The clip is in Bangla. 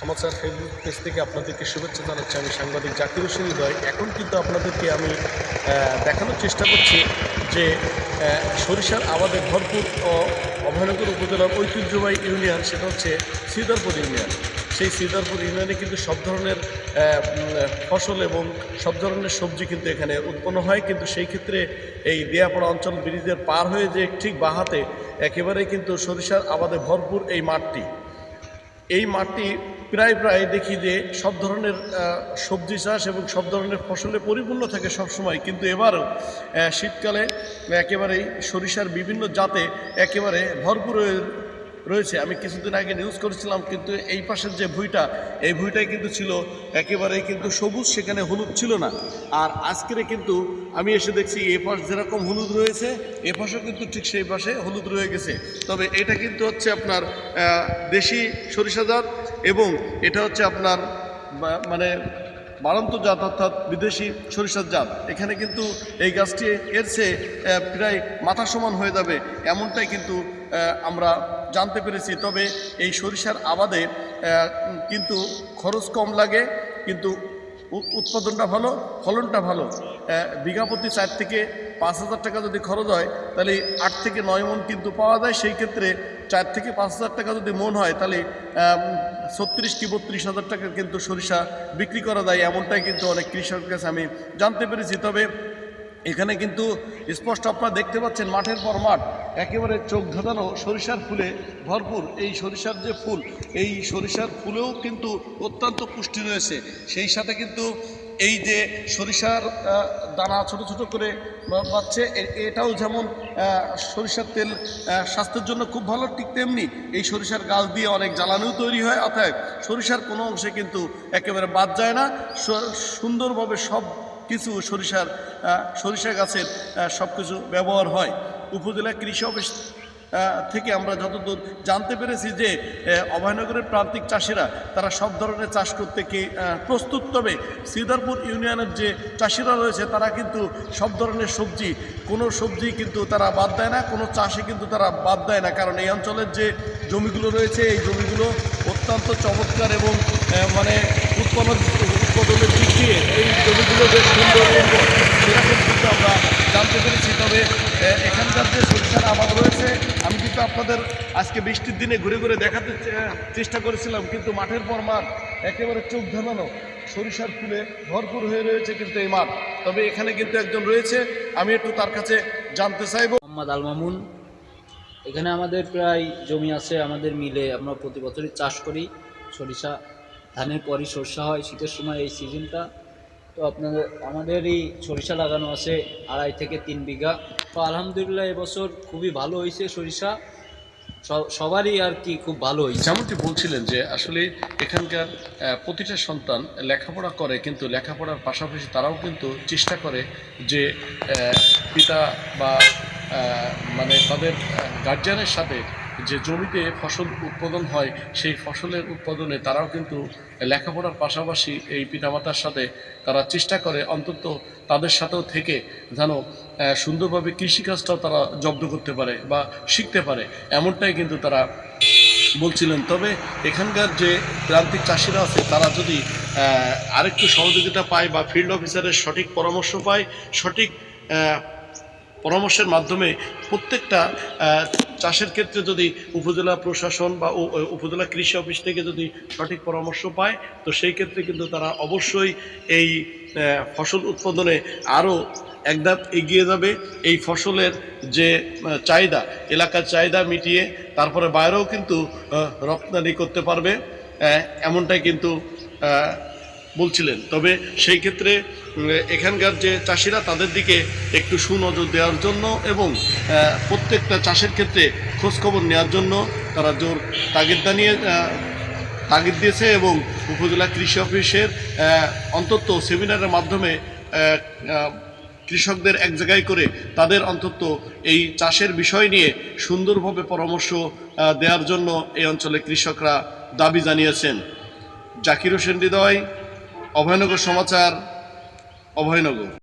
সমাচার ফেসবুক পেজ থেকে আপনাদেরকে শুভেচ্ছা জানাচ্ছি। আমি সাংবাদিক জাকির হোসেন হৃদয়। এখন কিন্তু আপনাদেরকে আমি দেখানোর চেষ্টা করছি যে সরিষার আবাদে ভরপুর ও অভয়নগর উপজেলার ঐতিহ্যবাহী ইউনিয়ন সেটা হচ্ছে শ্রীধরপুর ইউনিয়ন। সেই শ্রীধরপুর ইউনিয়নে কিন্তু সব ধরনের ফসল এবং সব ধরনের সবজি কিন্তু এখানে উৎপন্ন হয়। কিন্তু সেই ক্ষেত্রে এই দিয়াপাড়া অঞ্চল ব্রিজের পার হয়ে যে ঠিক বাহাতে একেবারে কিন্তু সরিষার আবাদে ভরপুর এই মাঠটি। এই মাঠটি প্রায় প্রায় দেখি যে সব ধরনের সবজি চাষ এবং সব ধরনের ফসলে পরিপূর্ণ থাকে সব সময় কিন্তু এবারও শীতকালে একেবারেই সরিষার বিভিন্ন জাতে একেবারে ভরপুর রয়েছে। আমি কিছুদিন আগে নিউজ করেছিলাম, কিন্তু এই পাশের যে ভুঁইটা, এই ভুঁইটাই কিন্তু ছিল একেবারেই কিন্তু সবুজ, সেখানে হলুদ ছিল না। আর আজকের কিন্তু আমি এসে দেখছি, এ পাশ যেরকম হলুদ রয়েছে, এ পাশেও কিন্তু ঠিক সেই পাশে হলুদ রয়ে গেছে। তবে এটা কিন্তু হচ্ছে আপনার দেশি সরিষা জাত এবং এটা হচ্ছে আপনার মানে বাড়ন্ত জাত অর্থাৎ বিদেশি সরিষার জাত। এখানে কিন্তু এই গাছটি এর চেয়ে প্রায় মাথা সমান হয়ে যাবে, এমনটাই কিন্তু আমরা জানতে পেরেছি তবে এই সরিষার আবাদে কিন্তু খরচ কম লাগে কিন্তু উৎপাদনটা ভালো ফলনটা ভালো। আহ, বিঘা প্রতি চার থেকে পাঁচ হাজার টাকা যদি খরচ হয় তাহলে আট থেকে নয় মন কিন্তু পাওয়া যায়। সেই ক্ষেত্রে চার থেকে পাঁচ হাজার টাকা যদি মন হয় তাহলে ছত্রিশ কি বত্রিশ হাজার টাকা কিন্তু সরিষা বিক্রি করা যায় এমনটাই কিন্তু অনেক কৃষকের কাছে আমি জানতে পেরেছি। তবে এখানে কিন্তু স্পষ্ট আপনারা দেখতে পাচ্ছেন মাঠের পর মাঠ, একেবারে চোখ ধাঁধানো সরিষার ফুলে ভরপুর এই সরিষার যে ফুল, এই সরিষার ফুলেও কিন্তু অত্যন্ত পুষ্টি রয়েছে। সেই সাথে কিন্তু এই যে সরিষার দানা ছোট ছোট করে এ- এটাও যেমন সরিষার তেল স্বাস্থ্যের জন্য খুব ভালো, ঠিক তেমনি এই সরিষার গাছ দিয়ে অনেক জ্বালানিও তৈরি হয় অর্থাৎ সরিষার কোনো অংশে কিন্তু একেবারে বাদ যায় না। সুন্দরভাবে সব কিছু সরিষার সরিষা গাছের সব কিছু ব্যবহার হয়। উপজেলা কৃষি অফিস থেকে আমরা যতদূর জানতে পেরেছি যে অভয়নগরের প্রান্তিক চাষিরা, তারা সব ধরনের চাষ করতে কি প্রস্তুত। তবে শ্রীধরপুর ইউনিয়নের যে চাষিরা রয়েছে, তারা কিন্তু সব ধরনের সবজি, কোনো সবজি কিন্তু তারা বাদ দেয় না, কোনো চাষে কিন্তু তারা বাদ দেয় না। কারণ এই অঞ্চলের যে জমিগুলো রয়েছে, এই জমিগুলো অত্যন্ত চমৎকার এবং মানে উৎপন্ন দিক দিয়ে এই জমিগুলো বেশ সুন্দর সেরকম কিন্তু আমরা জানতে পেরেছি। তবে এখানকার যে সরিষার আবাদ রয়েছে, আমি কিন্তু আপনাদের আজকে বৃষ্টির দিনে ঘুরে ঘুরে দেখাতে চেষ্টা করেছিলাম, কিন্তু মাঠের পর মাঠ একেবারে চোখ ধাঁধানো সরিষার ফুলে ভরপুর হয়ে রয়েছে কিন্তু এই মাঠ। তবে এখানে কিন্তু একজন রয়েছে, আমি একটু তার কাছে জানতে চাইব। মোহাম্মদ আল মামুন এখানে আমাদের প্রায় জমি আছে, আমাদের মিলে আমরা প্রতি বছরই চাষ করি সরিষা। ধানের পরই সরষা হয়, শীতের সময় এই সিজনটা। তো আপনাদের আমাদের এই সরিষা লাগানো আছে আড়াই থেকে তিন বিঘা। তো আলহামদুলিল্লাহ এবছর খুবই ভালো হয়েছে সরিষা। সবারই আর কি খুব ভালো হয়েছে। যেমনটি বলছিলেন যে আসলে এখানকার প্রতিটা সন্তান লেখাপড়া করে, কিন্তু লেখাপড়ার পাশাপাশি তারাও কিন্তু চেষ্টা করে যে পিতা বা মানে তাদের গার্জিয়ানের সাথে যে জমিতে ফসল উৎপাদন হয়, সেই ফসলের উৎপাদনে তারাও কিন্তু লেখাপড়ার পাশাপাশি এই পিতামাতার সাথে তারা চেষ্টা করে, অন্তত তাদের সাথেও থেকে যেন সুন্দরভাবে কৃষিকাজটাও তারা জব্দ করতে পারে বা শিখতে পারে। এমনটাই কিন্তু তারা বলছিলেন। তবে এখানকার যে প্রান্তিক চাষিরা আছে, তারা যদি আরেকটু সহযোগিতা পায় বা ফিল্ড অফিসারের সঠিক পরামর্শ পায়, সঠিক পরামর্শের মাধ্যমে প্রত্যেকটা চাষের ক্ষেত্রে যদি উপজেলা প্রশাসন বা উপজেলা কৃষি অফিস থেকে যদি সঠিক পরামর্শ পায়, তো সেই ক্ষেত্রে কিন্তু তারা অবশ্যই এই ফসল উৎপাদনে আরও এক ধাপ এগিয়ে যাবে। এই ফসলের যে চাহিদা, এলাকার চাহিদা মিটিয়ে তারপরে বাইরেও কিন্তু রপ্তানি করতে পারবে। এমনটাই কিন্তু বলছিলেন। তবে সেই ক্ষেত্রে এখানকার যে চাষিরা তাদের দিকে একটু সুনজর দেওয়ার জন্য এবং প্রত্যেকটা চাষের ক্ষেত্রে খোঁজখবর নেওয়ার জন্য তারা জোর তাগিদ জানিয়ে তাগিদ দিয়েছে এবং উপজেলা কৃষি অফিসের অন্তত সেমিনারের মাধ্যমে কৃষকদের এক জায়গায় করে তাদের অন্তত এই চাষের বিষয় নিয়ে সুন্দরভাবে পরামর্শ দেওয়ার জন্য এই অঞ্চলে কৃষকরা দাবি জানিয়েছেন। জাকির হোসেন হৃদয় অভয়নগর সমাচার অভয়নগর।